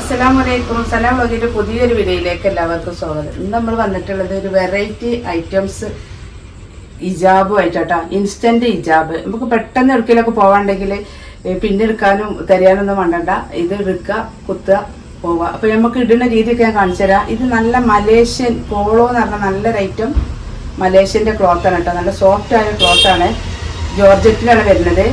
അലൈക്കും സലാം വ്ളോഗിന്റെ പുതിയൊരു വീഡിയോയിലേക്ക് എല്ലാവർക്കും സ്വാഗതം. ഇന്ന് നമ്മൾ വന്നിട്ടുള്ളത് ഒരു വെറൈറ്റി ഐറ്റംസ് ഇജാബും ആയിട്ടാട്ടോ. ഇൻസ്റ്റന്റ് ഇജാബ്. നമുക്ക് പെട്ടെന്ന് എടുക്കലൊക്കെ പോവാണ്ടെങ്കിൽ പിന്നെ എടുക്കാനും തരാനൊന്നും വേണ്ടണ്ട. ഇത് എടുക്കുക കുത്തുക പോവുക. അപ്പൊ നമുക്ക് ഇടുന്ന രീതിയൊക്കെ ഞാൻ കാണിച്ചു തരാം. ഇത് നല്ല മലേഷ്യൻ പോളോ എന്ന് പറഞ്ഞ നല്ലൊരു ഐറ്റം മലേഷ്യന്റെ ക്ലോത്ത് ആണ് കേട്ടോ. നല്ല സോഫ്റ്റ് ആയ ക്ലോത്താണ് ജോർജറ്റിലാണ് വരുന്നത്.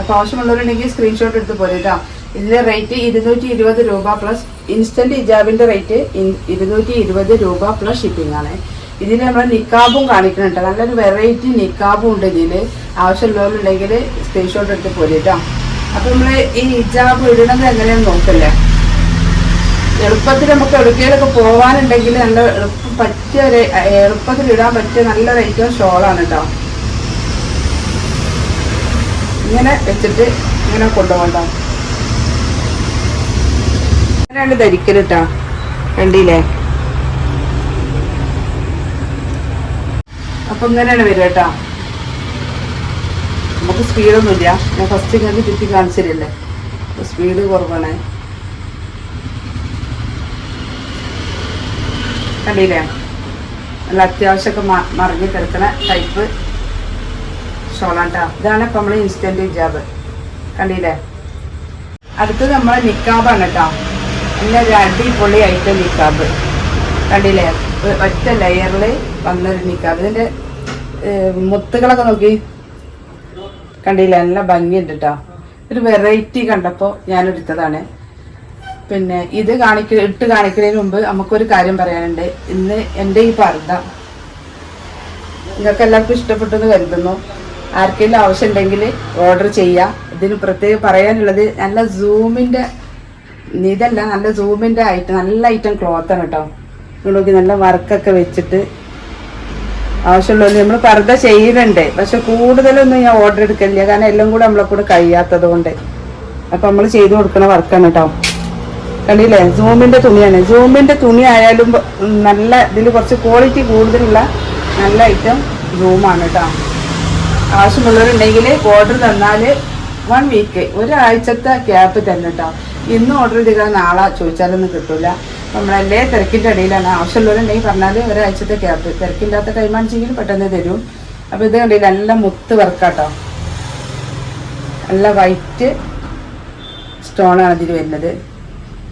അപ്പോൾ ആവശ്യമുള്ളവരുണ്ടെങ്കിൽ സ്ക്രീൻഷോട്ട് എടുത്ത് പോരും കേട്ടോ. ഇതിന്റെ റേറ്റ് ഇരുന്നൂറ്റി ഇരുപത് രൂപ പ്ലസ് ഇൻസ്റ്റന്റ് ഇജാബിന്റെ റേറ്റ് ഇരുന്നൂറ്റി ഇരുപത് രൂപ പ്ലസ് ഷിപ്പിംഗ് ആണ്. ഇതിൽ നമ്മൾ നിക്കാബും കാണിക്കുന്നുണ്ട് നല്ലൊരു വെറൈറ്റി നിക്കാബും ഉണ്ട് ഇതിൽ ആവശ്യമുള്ളവരുണ്ടെങ്കിൽ സ്ക്രീൻഷോട്ട് എടുത്ത് പോരും കേട്ടോ അപ്പോൾ നമ്മൾ ഈ ഹിജാബ് ഇടുന്നത് എങ്ങനെയാണെന്ന് നോക്കല്ലേ? എളുപ്പത്തിൽ നമുക്ക് എവിടേക്കെങ്കിലൊക്കെ പോകാനുണ്ടെങ്കിൽ നല്ല എളുപ്പം പറ്റിയ എളുപ്പത്തിൽ ഇടാൻ പറ്റിയ നല്ല റേറ്റും ഷോളാണ് കേട്ടോ. ഇങ്ങനെ വെച്ചിട്ട് ഇങ്ങനെ കൊണ്ടുപോകണ്ട ഇങ്ങനെയാണ് ധരിക്കലിട്ടാ. കണ്ടില്ലേ? അപ്പൊ ഇങ്ങനെയാണ് വരിക കേട്ടാ. നമുക്ക് സ്പീഡൊന്നുമില്ല ഞാൻ ഫസ്റ്റ് ഇങ്ങനെ ചുറ്റി കാണിച്ചില്ലേ സ്പീഡ് കുറവാണ്. കണ്ടില്ലേ? നല്ല അത്യാവശ്യമൊക്കെ മറിഞ്ഞ് കിടക്കണ ടൈപ്പ് ഷോളാട്ടാ. ഇതാണ് ഇപ്പൊ നമ്മൾ ഇൻസ്റ്റന്റ് ഹിജാബ് കണ്ടില്ലേ? അടുത്തത് നമ്മളെ നിക്കാബാണ് കേട്ടോ. ഒരു അടിപൊളി ആയിട്ട് നിക്കാബ്. കണ്ടില്ലേ? ഒറ്റ ലെയറിൽ വന്നൊരു നിക്കാബ്. ഇതിന്റെ മുത്തുകളൊക്കെ നോക്കി. കണ്ടില്ലേ? നല്ല ഭംഗിയുണ്ട് കേട്ടോ ഒരു വെറൈറ്റി കണ്ടപ്പോൾ ഞാൻ എടുത്തതാണ് പിന്നെ ഇത് കാണിക്ക ഇട്ട് കാണിക്കുന്നതിന് മുമ്പ് നമുക്കൊരു കാര്യം പറയാനുണ്ട്. ഇന്ന് എന്റെ ഈ പർദ്ദ. നിങ്ങൾക്ക് എല്ലാവർക്കും ഇഷ്ടപ്പെട്ടു എന്ന് കരുതുന്നു. ആർക്കെങ്കിലും ആവശ്യമുണ്ടെങ്കിൽ ഓർഡർ ചെയ്യുക ഇതിന് പ്രത്യേകം പറയാനുള്ളത് നല്ല സൂമിന്റെ ഇതല്ല നല്ല സൂമിന്റെ ഐറ്റം നല്ല ഐറ്റം ക്ലോത്താണ് കേട്ടോ നോക്കി നല്ല വർക്കൊക്കെ വെച്ചിട്ട് ആവശ്യമുള്ളത് നമ്മൾ പർദ്ദ ചെയ്യുന്നുണ്ട്. പക്ഷെ കൂടുതലൊന്നും ഞാൻ ഓർഡർ എടുക്കില്ല കാരണം എല്ലാം കൂടെ നമ്മളെ കൂടെ കഴിയാത്തത് കൊണ്ട്. അപ്പം നമ്മൾ ചെയ്തു കൊടുക്കുന്ന വർക്കാണ് കേട്ടോ കണ്ടില്ലേ? സൂമിന്റെ തുണിയാണ്. സൂമിന്റെ തുണി ആയാലും നല്ല ഇതിൽ കുറച്ച് ക്വാളിറ്റി കൂടുതലുള്ള നല്ല ഐറ്റം സൂമാണ് കേട്ടോ ആവശ്യമുള്ളവരുണ്ടെങ്കിൽ ഓർഡർ തന്നാൽ വൺ വീക്ക് ഒരാഴ്ചത്തെ ഗ്യാപ്പ് തന്നെ കേട്ടോ ഇന്ന് ഓർഡർ ചെയ്താൽ നാളെ ചോദിച്ചാലൊന്നും കിട്ടില്ല നമ്മളല്ലേ തിരക്കിന്റെ ഇടയിലാണ് ആവശ്യമുള്ളവരുണ്ടെങ്കിൽ പറഞ്ഞാൽ ഒരാഴ്ചത്തെ ക്യാപ് തിരക്കില്ലാത്ത കൈമാണിച്ചെങ്കിൽ പെട്ടെന്ന് തരും. അപ്പോൾ ഇത് കണ്ടില്ല നല്ല മുത്ത് വർക്കാട്ടോ നല്ല വൈറ്റ് സ്റ്റോണാണ് ഇതിൽ വരുന്നത്.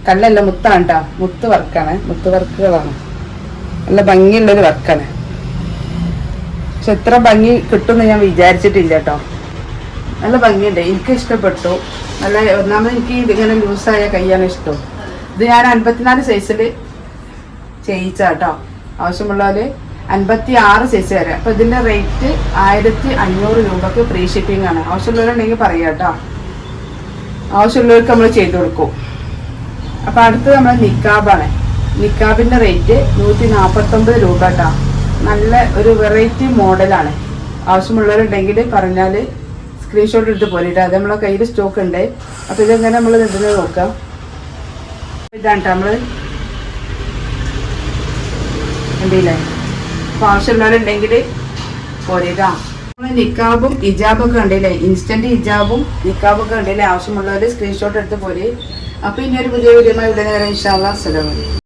കല്ലല്ല മുത്താണ് കേട്ടോ മുത്ത് വർക്കാണ് മുത്ത് വർക്കുകളാണ് നല്ല ഭംഗിയുള്ളൊരു വർക്കാണ് പക്ഷെ എത്ര ഭംഗി കിട്ടുമെന്ന് ഞാൻ വിചാരിച്ചിട്ടില്ല കേട്ടോ നല്ല ഭംഗിയുണ്ട്. എനിക്ക് ഇഷ്ടപ്പെട്ടു. നല്ല ഒന്നാമത് എനിക്ക് ഇതിങ്ങനെ ലൂസായ കൈയാണ് ഇഷ്ടം. ഇത് ഞാൻ അൻപത്തിനാല് സൈസിൽ ചെയ്യിച്ച കേട്ടോ ആവശ്യമുള്ളവര് അൻപത്തി ആറ് സൈസ് വരെ. അപ്പം ഇതിന്റെ റേറ്റ് ആയിരത്തി അഞ്ഞൂറ് രൂപക്ക് ഫ്രീ ഷിപ്പിംഗ് ആണ്. ആവശ്യമുള്ളവരുണ്ടെങ്കിൽ പറയാം കേട്ടോ ആവശ്യമുള്ളവർക്ക് നമ്മൾ ചെയ്തു കൊടുക്കും. അപ്പം അടുത്ത് നമ്മൾ നിക്കാബാണ്. നിക്കാബിന്റെ റേറ്റ് നൂറ്റി നാൽപ്പത്തൊമ്പത് രൂപ കേട്ടോ. നല്ല ഒരു വെറൈറ്റി മോഡലാണ് ആവശ്യമുള്ളവരുണ്ടെങ്കിൽ പറഞ്ഞാൽ സ്ക്രീൻഷോട്ട് എടുത്ത് പോരിട്ടോ. അത് നമ്മളെ കയ്യിൽ സ്റ്റോക്ക് ഉണ്ട്. അപ്പൊ ഇതെങ്ങനെ നമ്മൾ ഇതിനെ നോക്കാം. ഇതാണ് നമ്മൾ. എന്തില്ലേ അപ്പൊ ആവശ്യമുള്ളവരുണ്ടെങ്കിൽ പോരിട്ടാ. നമ്മൾ നിക്കാബും ഹിജാബും ഒക്കെ കണ്ടില്ലേ? ഇൻസ്റ്റന്റ് ഹിജാബും നിക്കാബും ഒക്കെ കണ്ടില്ലേ? ആവശ്യമുള്ളവർ സ്ക്രീൻഷോട്ട് എടുത്ത് പോലെ അപ്പൊ ഇനി ഒരു പുതിയ വീഡിയോ ഇവിടെ നേരം ഇൻഷാല്ലാ അസ്സലാമു അലൈക്കും.